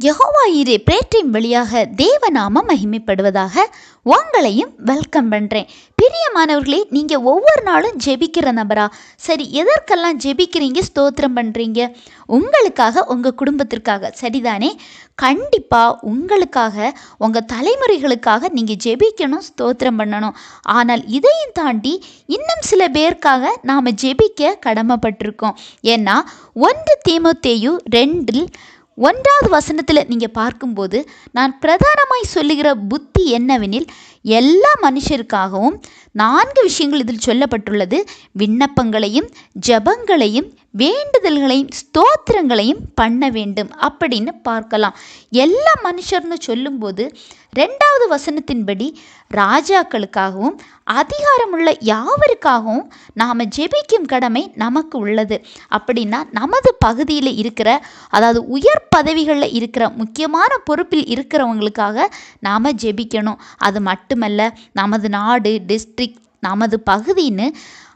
யெகோவா இரு பிரேற்றின் வழியாக தேவநாமம் மகிமைப்படுவதாக உங்களையும் வெல்கம் பண்ணுறேன் பிரியமானவர்களே நீங்கள் ஒவ்வொரு நாளும் ஜெபிக்கிற நபரா? சரி எதற்கெல்லாம் ஜெபிக்கிறீங்க ஸ்தோத்திரம் பண்ணுறீங்க உங்களுக்காக உங்கள் குடும்பத்திற்காக. சரிதானே? கண்டிப்பாக உங்களுக்காக உங்கள் தலைமுறைகளுக்காக நீங்கள் ஜெபிக்கணும் ஸ்தோத்திரம் பண்ணணும். ஆனால் இதையும் தாண்டி இன்னும் சில பேருக்காக நாம் ஜெபிக்க கடமைப்பட்டிருக்கோம். ஏன்னா ஒன்று தீமத்தேயு ரெண்டில் ஒன்றாவது வசனத்தில் நீங்கள் பார்க்கும்போது நான் பிரதானமாய் சொல்லுகிற புத்தி என்னவெனில் எல்லா மனுஷருக்காகவும் நான்கு விஷயங்கள் இதில் சொல்லப்பட்டுள்ளது. விண்ணப்பங்களையும் ஜபங்களையும் வேண்டுதல்களையும் ஸ்தோத்திரங்களையும் பண்ண வேண்டும் அப்படின்னு பார்க்கலாம். எல்லா மனுஷர்னு சொல்லும்போது ரெண்டாவது வசனத்தின்படி ராஜாக்களுக்காகவும் அதிகாரமுள்ள யாவருக்காகவும் நாம் ஜெபிக்கும் கடமை நமக்கு உள்ளது. அப்படின்னா நமது பகுதியில் இருக்கிற அதாவது உயர் பதவிகளில் இருக்கிற முக்கியமான பொறுப்பில் இருக்கிறவங்களுக்காக நாம் ஜெபிக்கணும். அது மட்டுமல்ல நமது நாடு டிஸ்ட்ரிக்ட் நமது பகுதின்னு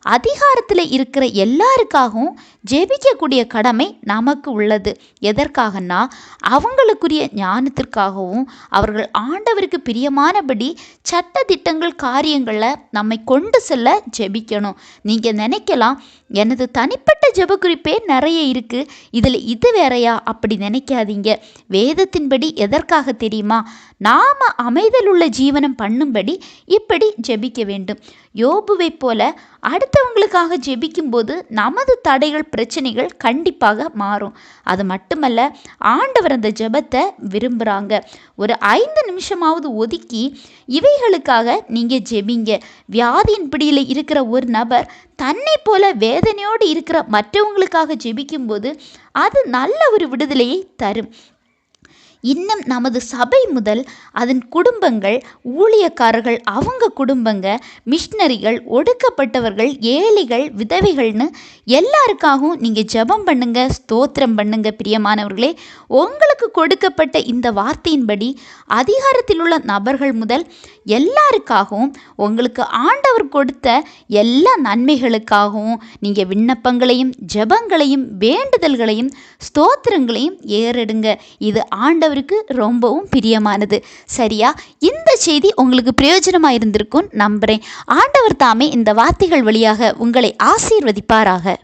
அதிகாரத்தில் இருக்கிற எல்லாருக்காகவும் ஜெபிக்கக்கூடிய கடமை நமக்கு உள்ளது. எதற்காகன்னா அவங்களுக்குரிய ஞானத்திற்காகவும் அவர்கள் ஆண்டவருக்கு பிரியமானபடி சட்ட திட்டங்கள் காரியங்களை நம்மை கொண்டு செல்ல ஜெபிக்கணும். நீங்கள் நினைக்கலாம் எனது தனிப்பட்ட ஜெப குறிப்பே நிறைய இருக்குது இதில் இது வேறையா? அப்படி நினைக்காதீங்க. வேதத்தின்படி எதற்காக தெரியுமா? நாம் அமைதலுள்ள ஜீவனம் பண்ணும்படி இப்படி ஜெபிக்க வேண்டும். யோபுவை போல அடுத்தவங்களுக்காக ஜெபிக்கும்போது நமது தடைகள் பிரச்சனைகள் கண்டிப்பாக மாறும். அது மட்டுமல்ல ஆண்டவர் அந்த ஜெபத்தை விரும்புகிறாங்க ஒரு ஐந்து நிமிஷமாவது ஒதுக்கி இவைகளுக்காக நீங்கள் ஜெபிங்க. வியாதியின் பிடியில் இருக்கிற ஒரு நபர் தன்னை போல வேதனையோடு இருக்கிற மற்றவங்களுக்காக ஜெபிக்கும்போது அது நல்ல ஒரு விடுதலையை தரும். இன்னும் நமது சபை முதல் அதன் குடும்பங்கள் ஊழியக்காரர்கள் அவங்க குடும்பங்க மிஷினரிகள் ஒடுக்கப்பட்டவர்கள் ஏழைகள் விதவைகள்னு எல்லாருக்காகவும் நீங்கள் ஜெபம் பண்ணுங்க ஸ்தோத்திரம் பண்ணுங்க பிரியமானவர்களே. உங்களுக்கு கொடுக்கப்பட்ட இந்த வார்த்தையின்படி அதிகாரத்தில் உள்ள நபர்கள் முதல் எல்லாருக்காகவும் உங்களுக்கு ஆண்டவர் கொடுத்த எல்லா நன்மைகளுக்காகவும் நீங்கள் விண்ணப்பங்களையும் ஜெபங்களையும் வேண்டுதல்களையும் ஸ்தோத்திரங்களையும் ஏறெடுங்க. இது ஆண்டவருக்கு ரொம்பவும் பிரியமானது. சரியா? இந்த செய்தி உங்களுக்கு பிரயோஜனமாக இருந்திருக்கும் நம்புகிறேன் ஆண்டவர் தாமே இந்த வார்த்தைகள் வழியாக உங்களை ஆசீர்வதிப்பாராக.